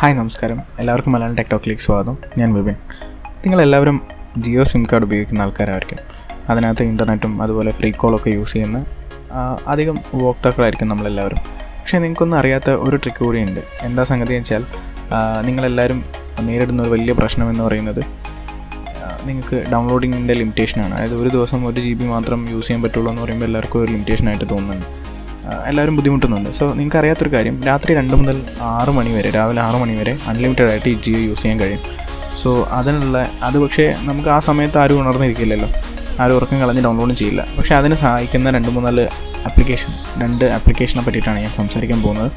Hi നമസ്കാരം. എല്ലാവർക്കും മലയാളം ടെക്ടോക്കിലേക്ക് സ്വാഗതം. ഞാൻ വിപിൻ. നിങ്ങളെല്ലാവരും ജിയോ സിം കാർഡ് ഉപയോഗിക്കുന്ന ആൾക്കാരായിരിക്കും. അതിനകത്ത് ഇന്റർനെറ്റും അതുപോലെ ഫ്രീ കോളൊക്കെ യൂസ് ചെയ്യുന്ന അധികം ഉപഭോക്താക്കളായിരിക്കും നമ്മളെല്ലാവരും. പക്ഷേ നിങ്ങൾക്കൊന്നും അറിയാത്ത ഒരു ട്രിക്ക് കൂടിയുണ്ട് എന്താ സംഗതി വെച്ചാൽ നിങ്ങളെല്ലാവരും നേരിടുന്ന ഒരു വലിയ പ്രശ്നം എന്ന് പറയുന്നത് നിങ്ങൾക്ക് ഡൗൺലോഡിങ്ങിന്റെ ലിമിറ്റേഷനാണ് അതായത് ഒരു ദിവസം ഒരു ജി ബി മാത്രം യൂസ് ചെയ്യാൻ പറ്റുള്ളൂ എന്ന് പറയുമ്പോൾ എല്ലാവർക്കും ഒരു ലിമിറ്റേഷനായിട്ട് തോന്നുന്നുണ്ട്. എല്ലാവരും ബുദ്ധിമുട്ടുന്നുണ്ട്. സോ നിങ്ങൾക്ക് അറിയാത്തൊരു കാര്യം. രാത്രി രണ്ട് മുതൽ ആറ് മണി വരെ രാവിലെ ആറ് മണി വരെ അൺലിമിറ്റഡ് ആയിട്ട് ജിയോ യൂസ് ചെയ്യാൻ കഴിയും. സോ അതിനുള്ള അത് പക്ഷേ നമുക്ക് ആ സമയത്ത് ആരും ഉണർന്നിരിക്കില്ലല്ലോ. ആരും ഉറക്കം കളഞ്ഞ് ഡൗൺലോഡ് ചെയ്യില്ല. പക്ഷേ അതിനെ സഹായിക്കുന്ന രണ്ട് മൂന്നാൽ ആപ്ലിക്കേഷൻ രണ്ട് ആപ്ലിക്കേഷനെ പറ്റിയിട്ടാണ് ഞാൻ സംസാരിക്കാൻ പോകുന്നത്.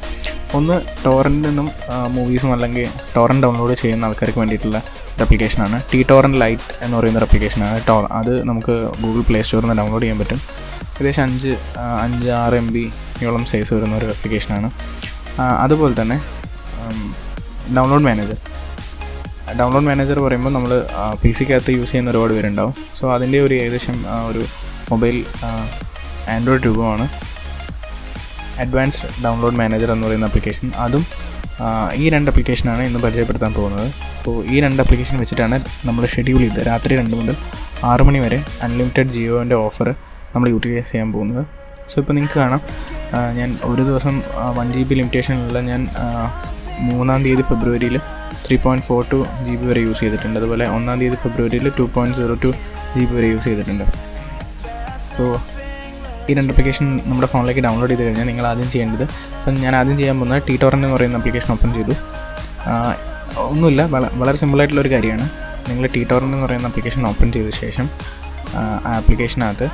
ഒന്ന് ടോറന്റിൽ നിന്നും മൂവീസും അല്ലെങ്കിൽ ടോറന്റ് ഡൗൺലോഡ് ചെയ്യുന്ന ആൾക്കാർക്ക് വേണ്ടിയിട്ടുള്ള ഒരു ആപ്ലിക്കേഷനാണ് ടി ടോറൻ ലൈറ്റ് എന്ന് പറയുന്ന ഒരു ആപ്ലിക്കേഷനാണ് അത് നമുക്ക് ഗൂഗിൾ പ്ലേ സ്റ്റോറിൽ നിന്ന് ഡൗൺലോഡ് ചെയ്യാൻ പറ്റും. ഏകദേശം അഞ്ച് അഞ്ച് ആറ് എം ബിയോളം സൈസ് വരുന്ന ഒരു ആപ്ലിക്കേഷനാണ് അതുപോലെ തന്നെ ഡൗൺലോഡ് മാനേജർ ഡൗൺലോഡ് മാനേജർ പറയുമ്പോൾ നമ്മൾ പി സിക്കകത്ത് യൂസ് ചെയ്യുന്ന ഒരുപാട് പേരുണ്ടാവും. സോ അതിന്റെ ഒരു ഏകദേശം ഒരു മൊബൈൽ ആൻഡ്രോയിഡ് രൂപമാണ്. അഡ്വാൻസ്ഡ് ഡൗൺലോഡ് മാനേജർ എന്ന് പറയുന്ന ആപ്ലിക്കേഷൻ അതും ഈ രണ്ട് ആപ്ലിക്കേഷനാണ് ഇന്ന് പരിചയപ്പെടുത്താൻ പോകുന്നത്. അപ്പോൾ ഈ രണ്ട് ആപ്ലിക്കേഷൻ വെച്ചിട്ടാണ് നമ്മൾ ഷെഡ്യൂൾ ചെയ്ത് രാത്രി രണ്ട് മുതൽ ആറ് മണി വരെ അൺലിമിറ്റഡ് ജിയോന്റെ ഓഫർ നമ്മൾ യൂട്ടിലൈസ് ചെയ്യാൻ പോകുന്നത്. സോ ഇപ്പോൾ നിങ്ങൾക്ക് കാണാം ഞാൻ ഒരു ദിവസം വൺ ജി ബി ലിമിറ്റേഷനിലുള്ള ഞാൻ മൂന്നാം തീയതി ഫെബ്രുവരിയിൽ three point four two G B വരെ യൂസ് ചെയ്തിട്ടുണ്ട്. അതുപോലെ ഒന്നാം തീയതി ഫെബ്രുവരിയിൽ two point zero two G B വരെ യൂസ് ചെയ്തിട്ടുണ്ട്. സോ ഈ രണ്ട് അപ്ലിക്കേഷൻ നമ്മുടെ ഫോണിലേക്ക് ഡൗൺലോഡ് ചെയ്ത് കഴിഞ്ഞാൽ നിങ്ങൾ ആദ്യം ചെയ്യേണ്ടത് അപ്പം ഞാൻ ആദ്യം ചെയ്യാൻ പോകുന്നത് ടി ടോറൻ എന്ന് പറയുന്ന അപ്ലിക്കേഷൻ ഓപ്പൺ ചെയ്തു. ഒന്നുമില്ല വള- വളരെ സിമ്പിളായിട്ടുള്ള ഒരു കാര്യമാണ്. നിങ്ങൾ ടി ടോറൻ എന്ന് പറയുന്ന അപ്ലിക്കേഷൻ ഓപ്പൺ ചെയ്ത ശേഷം ആ ആപ്ലിക്കേഷനകത്ത്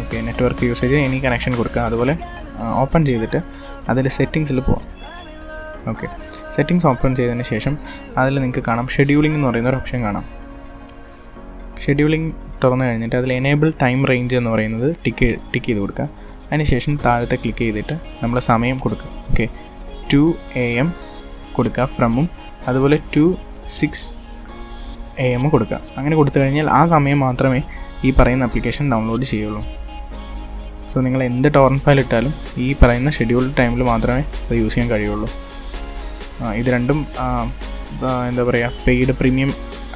ഓക്കെ നെറ്റ്വർക്ക് യൂസേജ് ഇനി കണക്ഷൻ കൊടുക്കുക അതുപോലെ ഓപ്പൺ ചെയ്തിട്ട് അതിൽ സെറ്റിങ്സിൽ പോവാം. ഓക്കെ സെറ്റിങ്സ് ഓപ്പൺ ചെയ്തതിന് ശേഷം അതിൽ നിങ്ങൾക്ക് കാണാം. ഷെഡ്യൂളിംഗ് എന്ന് പറയുന്ന ഒരു ഓപ്ഷൻ കാണാം. ഷെഡ്യൂളിംഗ് തുറന്നു കഴിഞ്ഞിട്ട് അതിൽ എനേബിൾ ടൈം റേഞ്ച് എന്ന് പറയുന്നത് ടിക്ക് ടിക്ക് ചെയ്ത് കൊടുക്കുക. അതിനുശേഷം താഴത്തെ ക്ലിക്ക് ചെയ്തിട്ട് നമ്മൾ സമയം കൊടുക്കുക. ഓക്കെ ടു എ എം കൊടുക്കുക ഫ്രമും അതുപോലെ ടു സിക്സ് എ എം കൊടുക്കുക. അങ്ങനെ കൊടുത്തു കഴിഞ്ഞാൽ ആ സമയം മാത്രമേ ഈ പറയുന്ന ആപ്ലിക്കേഷൻ ഡൗൺലോഡ് ചെയ്യുള്ളൂ. സോ നിങ്ങൾ എന്ത് ടോറൻ ഫയൽ ഇട്ടാലും ഈ പറയുന്ന ഷെഡ്യൂൾഡ് ടൈമിൽ മാത്രമേ അത് യൂസ് ചെയ്യാൻ കഴിയുള്ളൂ. ഇത് രണ്ടും എന്താ പറയുക പെയ്ഡ് പ്രീമിയം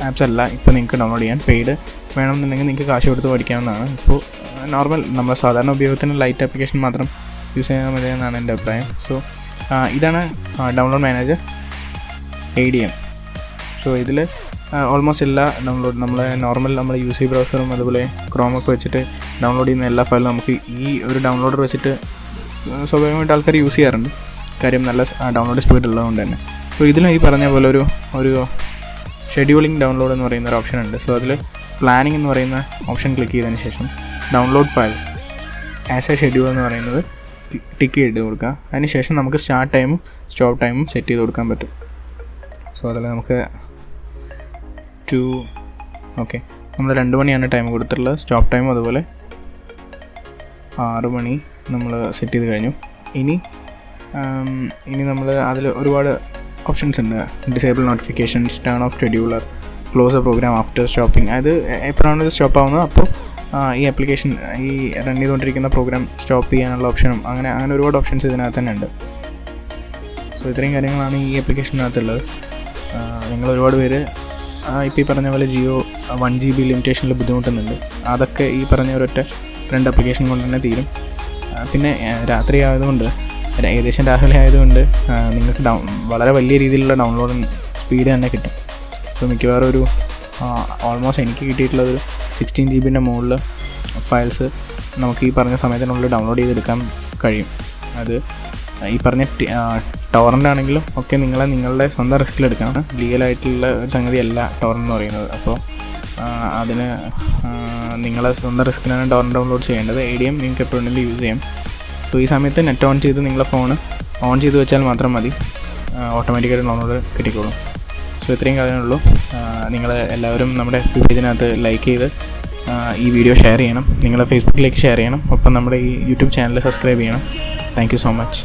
ആപ്സ് അല്ല. ഇപ്പോൾ നിങ്ങൾക്ക് ഡൗൺലോഡ് ചെയ്യാൻ പെയ്ഡ് വേണമെന്നുണ്ടെങ്കിൽ നിങ്ങൾക്ക് കാശ് കൊടുത്ത് പഠിക്കാവുന്നതാണ്. ഇപ്പോൾ നോർമൽ നമ്മൾ സാധാരണ ഉപയോഗത്തിന് ലൈറ്റ് ആപ്ലിക്കേഷൻ മാത്രം യൂസ് ചെയ്യാൻ മതി എന്നാണ് എന്റെ അഭിപ്രായം. സോ ഇതാണ് download manager A D M so ഇതിൽ ഓൾമോസ്റ്റ് എല്ലാ ഡൗൺലോഡ് നമ്മൾ നോർമൽ നമ്മൾ യു സി ബ്രൗസറും അതുപോലെ ക്രോമൊക്കെ വെച്ചിട്ട് ഡൗൺലോഡ് ചെയ്യുന്ന എല്ലാ ഫയലും നമുക്ക് ഈ ഒരു ഡൗൺലോഡർ വെച്ചിട്ട് സ്വാഭാവികമായിട്ട് ആൾക്കാർ യൂസ് ചെയ്യാറുണ്ട്. കാര്യം നല്ല ഡൗൺലോഡ് സ്പീഡ് ഉള്ളതുകൊണ്ട് തന്നെ. സോ ഇതിലും ഈ പറഞ്ഞ പോലെ ഒരു ഒരു ഷെഡ്യൂളിംഗ് ഡൗൺലോഡ് എന്ന് പറയുന്ന ഒരു ഓപ്ഷൻ ഉണ്ട്. സോ അതിൽ പ്ലാനിംഗ് എന്ന് പറയുന്ന ഓപ്ഷൻ ക്ലിക്ക് ചെയ്തതിന് ശേഷം download files as a schedule എന്ന് പറയുന്നത് ടിക്ക് ചെയ്ത് കൊടുക്കുക. അതിന് ശേഷം നമുക്ക് സ്റ്റാർട്ട് ടൈമും സ്റ്റോപ്പ് ടൈമും സെറ്റ് ചെയ്ത് കൊടുക്കാൻ പറ്റും. സോ അതിൽ നമുക്ക് ടു ഓക്കെ നമ്മൾ രണ്ട് മണിയാണ് ടൈം കൊടുത്തിട്ടുള്ളത്. സ്റ്റോപ്പ് ടൈമും അതുപോലെ ആറ് മണി നമ്മൾ സെറ്റ് ചെയ്ത് കഴിഞ്ഞു. ഇനി ഇനി നമ്മൾ അതിൽ ഒരുപാട് ഓപ്ഷൻസ് ഉണ്ട്. Disable notifications turn off scheduler close a program after stopping അത് എപ്പോഴാണ് ഇത് സ്റ്റോപ്പ് ആവുന്നത് അപ്പോൾ ഈ ആപ്ലിക്കേഷൻ ഈ റൺ ചെയ്തുകൊണ്ടിരിക്കുന്ന പ്രോഗ്രാം സ്റ്റോപ്പ് ചെയ്യാനുള്ള ഓപ്ഷനും അങ്ങനെ അങ്ങനെ ഒരുപാട് ഓപ്ഷൻസ് ഇതിനകത്ത് തന്നെ ഉണ്ട്. സോ ഇത്രയും കാര്യങ്ങളാണ് ഈ ആപ്ലിക്കേഷനകത്തുള്ളത് നിങ്ങൾ ഒരുപാട് പേര് ഇപ്പോൾ ഈ പറഞ്ഞ പോലെ ജിയോ വൺ ജി ബി ലിമിറ്റേഷനിൽ ബുദ്ധിമുട്ടുന്നുണ്ട്. അതൊക്കെ ഈ പറഞ്ഞ ഒരൊറ്റ രണ്ട് അപ്ലിക്കേഷൻ കൊണ്ട് തന്നെ തീരും. പിന്നെ രാത്രി ആയതുകൊണ്ട് ഏകദേശം രാവിലെ ആയതുകൊണ്ട് നിങ്ങൾക്ക് ഡൗ വളരെ വലിയ രീതിയിലുള്ള ഡൗൺലോഡ് സ്പീഡ് തന്നെ കിട്ടും. സോ മിക്കവാറും ഒരു ഓൾമോസ്റ്റ് എനിക്ക് കിട്ടിയിട്ടുള്ളത് സിക്സ്റ്റീൻ ജി ബിന്റെ മുകളിൽ ഫയൽസ് നമുക്ക് ഈ പറഞ്ഞ സമയത്തിനുള്ളിൽ ഡൗൺലോഡ് ചെയ്തെടുക്കാൻ കഴിയും. അത് ഈ പറഞ്ഞ ടോറന്റ് ആണെങ്കിലും ഒക്കെ നിങ്ങളെ നിങ്ങളുടെ സ്വന്തം റിസ്കിൽ ലീഗലായിട്ടുള്ള സംഗതിയല്ല ടോറന്റ് എന്ന് പറയുന്നത്. അപ്പോൾ അതിന് നിങ്ങളെ സ്വന്തം റിസ്ക്കിനാണ് ഡോൺ ഡൗൺലോഡ് ചെയ്യേണ്ടത്. എ ഡി എം നിങ്ങൾക്ക് എപ്പോഴെങ്കിലും യൂസ് ചെയ്യാം. സോ ഈ സമയത്ത് നെറ്റ് ഓൺ ചെയ്ത് നിങ്ങളെ ഫോൺ ഓൺ ചെയ്ത് വെച്ചാൽ മാത്രം മതി. ഓട്ടോമാറ്റിക്കായിട്ട് ഡൗൺലോഡ് കിട്ടിക്കോളും. സോ ഇത്രയും കാര്യമുള്ളൂ നിങ്ങൾ എല്ലാവരും നമ്മുടെ പേജിനകത്ത് ലൈക്ക് ചെയ്ത് ഈ വീഡിയോ ഷെയർ ചെയ്യണം. നിങ്ങളെ ഫേസ്ബുക്കിലേക്ക് ഷെയർ ചെയ്യണം. ഒപ്പം നമ്മുടെ ഈ യൂട്യൂബ് ചാനൽ സബ്സ്ക്രൈബ് ചെയ്യണം. Thank so much